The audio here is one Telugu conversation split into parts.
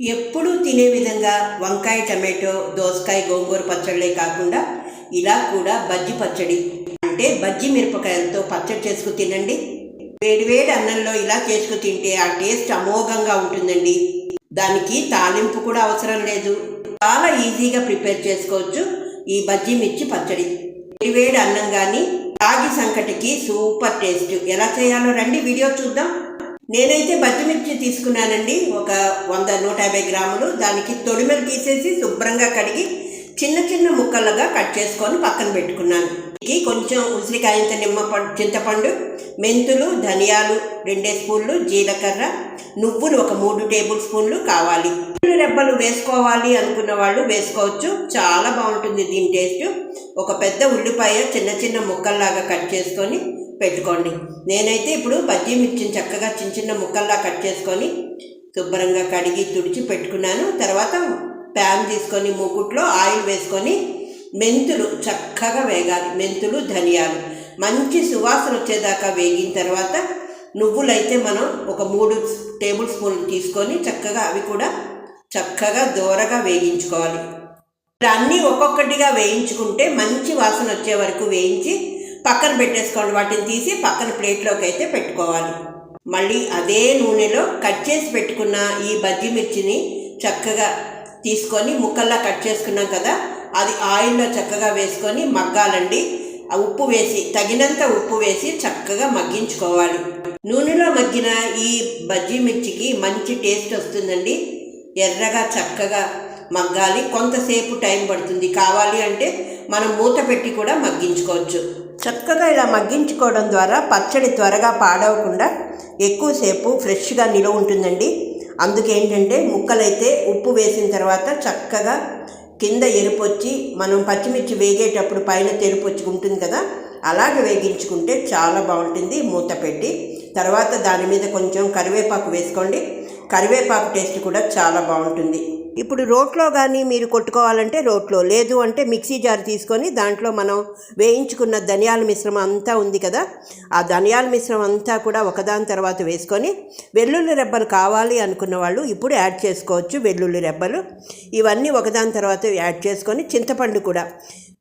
ఎప్పుడూ తినే విధంగా వంకాయ టమాటో దోసకాయ గోంగూర పచ్చళ్ళే కాకుండా ఇలా కూడా బజ్జి పచ్చడి. అంటే బజ్జి మిరపకాయలతో పచ్చడి చేసుకు తినండి. వేడివేడి అన్నంలో ఇలా చేసుకు తింటే ఆ టేస్ట్ అమోఘంగా ఉంటుందండి. దానికి తాలింపు కూడా అవసరం లేదు. చాలా ఈజీగా ప్రిపేర్ చేసుకోవచ్చు ఈ బజ్జి మిర్చి పచ్చడి. వేడివేడి అన్నం కానీ రాగి సంకటికి సూపర్ టేస్ట్. ఎలా చేయాలో రండి వీడియో చూద్దాం. నేనైతే బజ్జిమిర్చి తీసుకున్నానండి. ఒక వంద నూట యాభై గ్రాములు. దానికి తొడిమెలు తీసేసి శుభ్రంగా కడిగి చిన్న చిన్న ముక్కలుగా కట్ చేసుకొని పక్కన పెట్టుకున్నాను. కొంచెం ఉసిరికాయంత నిమ్మ చింతపండు మెంతులు ధనియాలు రెండే స్పూన్లు జీలకర్ర నువ్వులు ఒక మూడు టేబుల్ స్పూన్లు కావాలి. రెబ్బలు వేసుకోవాలి అనుకున్న వాళ్ళు వేసుకోవచ్చు. చాలా బాగుంటుంది దీని టేస్ట్. ఒక పెద్ద ఉల్లిపాయ చిన్న చిన్న ముక్కల్లాగా కట్ చేసుకొని పెట్టుకోండి. నేనైతే ఇప్పుడు బజ్జీ మిర్చిని చక్కగా చిన్న చిన్న ముక్కల్లా కట్ చేసుకొని శుభ్రంగా కడిగి తుడిచి పెట్టుకున్నాను. తర్వాత ప్యాన్ తీసుకొని మూకుట్లో ఆయిల్ వేసుకొని మెంతులు చక్కగా వేగాలి. మెంతులు ధనియాలు. మంచి సువాసన వచ్చేదాకా వేగిన తర్వాత నువ్వులైతే మనం ఒక మూడు టేబుల్ స్పూన్లు తీసుకొని చక్కగా అవి కూడా చక్కగా దూరగా వేగించుకోవాలి. అన్నీ ఒక్కొక్కటిగా వేయించుకుంటే మంచి వాసన వచ్చే వరకు వేయించి పక్కన పెట్టేసుకోండి. వాటిని తీసి పక్కన ప్లేట్లోకి అయితే పెట్టుకోవాలి. మళ్ళీ అదే నూనెలో కట్ చేసి పెట్టుకున్న ఈ బజ్జి మిర్చిని చక్కగా తీసుకొని ముక్కల్లా కట్ చేసుకున్నాం కదా అది ఆయిల్లో చక్కగా వేసుకొని మగ్గాలండి. ఆ ఉప్పు వేసి తగినంత ఉప్పు వేసి చక్కగా మగ్గించుకోవాలి. నూనెలో మగ్గిన ఈ బజ్జీ మిర్చికి మంచి టేస్ట్ వస్తుందండి. ఎర్రగా చక్కగా మగ్గాలి. కొంతసేపు టైం పడుతుంది. కావాలి అంటే మనం మూత పెట్టి కూడా మగ్గించుకోవచ్చు. చక్కగా ఇలా మగ్గించుకోవడం ద్వారా పచ్చడి త్వరగా పాడవకుండా ఎక్కువసేపు ఫ్రెష్గా నిలవ ఉంటుందండి. అందుకేంటంటే ముక్కలైతే ఉప్పు వేసిన తర్వాత చక్కగా కింద ఎరుపు వచ్చి మనం పచ్చిమిర్చి వేగేటప్పుడు పైన తెరుపు ఉంటుంది కదా అలాగే వేగించుకుంటే చాలా బాగుంటుంది మూత పెట్టి. తర్వాత దాని మీద కొంచెం కరివేపాకు వేసుకోండి. కరివేపాకు టేస్ట్ కూడా చాలా బాగుంటుంది. ఇప్పుడు రోట్లో కానీ మీరు కొట్టుకోవాలంటే రోట్లో లేదు అంటే మిక్సీ జార్ తీసుకొని దాంట్లో మనం వేయించుకున్న ధనియాల మిశ్రమం అంతా ఉంది కదా ఆ ధనియాల మిశ్రమం అంతా కూడా ఒకదాని తర్వాత వేసుకొని వెల్లుల్లి రెబ్బలు కావాలి అనుకున్న వాళ్ళు ఇప్పుడు యాడ్ చేసుకోవచ్చు వెల్లుల్లి రెబ్బలు. ఇవన్నీ ఒకదాని తర్వాత యాడ్ చేసుకొని చింతపండు కూడా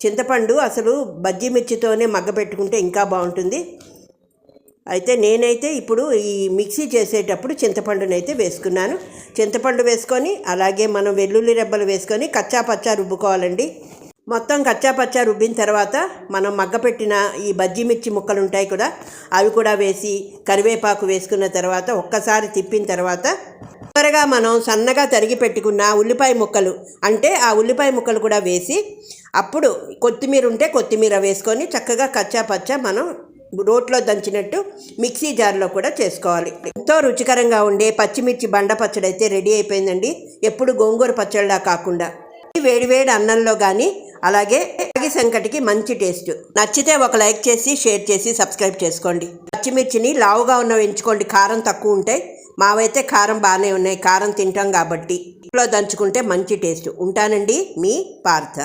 చింతపండు అసలు బజ్జీ మిర్చితోనే మగ్గపెట్టుకుంటే ఇంకా బాగుంటుంది. అయితే నేనైతే ఇప్పుడు ఈ మిక్సీ చేసేటప్పుడు చింతపండునైతే వేసుకున్నాను. చింతపండు వేసుకొని అలాగే మనం వెల్లుల్లి రెబ్బలు వేసుకొని కచ్చా పచ్చా రుబ్బుకోవాలండి. మొత్తం కచ్చా పచ్చా రుబ్బిన తర్వాత మనం మగ్గపెట్టిన ఈ బజ్జీ మిర్చి ముక్కలు ఉంటాయి కూడా అవి కూడా వేసి కరివేపాకు వేసుకున్న తర్వాత ఒక్కసారి తిప్పిన తర్వాత త్వరగా మనం సన్నగా తరిగి పెట్టుకున్న ఉల్లిపాయ ముక్కలు అంటే ఆ ఉల్లిపాయ ముక్కలు కూడా వేసి అప్పుడు కొత్తిమీర ఉంటే కొత్తిమీర వేసుకొని చక్కగా కచ్చా పచ్చా మనం రోట్లో దంచినట్టు మిక్సీ జార్లో కూడా చేసుకోవాలి. ఎంతో రుచికరంగా ఉండే పచ్చిమిర్చి బండ పచ్చడి అయితే రెడీ అయిపోయిందండి. ఎప్పుడు గోంగూర పచ్చడిలా కాకుండా. వేడివేడి అన్నంలో కానీ అలాగే రాగి సంకటికి మంచి టేస్ట్. నచ్చితే ఒక లైక్ చేసి షేర్ చేసి సబ్స్క్రైబ్ చేసుకోండి. పచ్చిమిర్చిని లావుగా ఉన్నవి ఎంచుకోండి. కారం తక్కువ ఉంటాయి మావైతే కారం బాగానే ఉన్నాయి. కారం తింటాం కాబట్టి. ఇంట్లో దంచుకుంటే మంచి టేస్ట్. ఉంటానండి మీ పార్థ.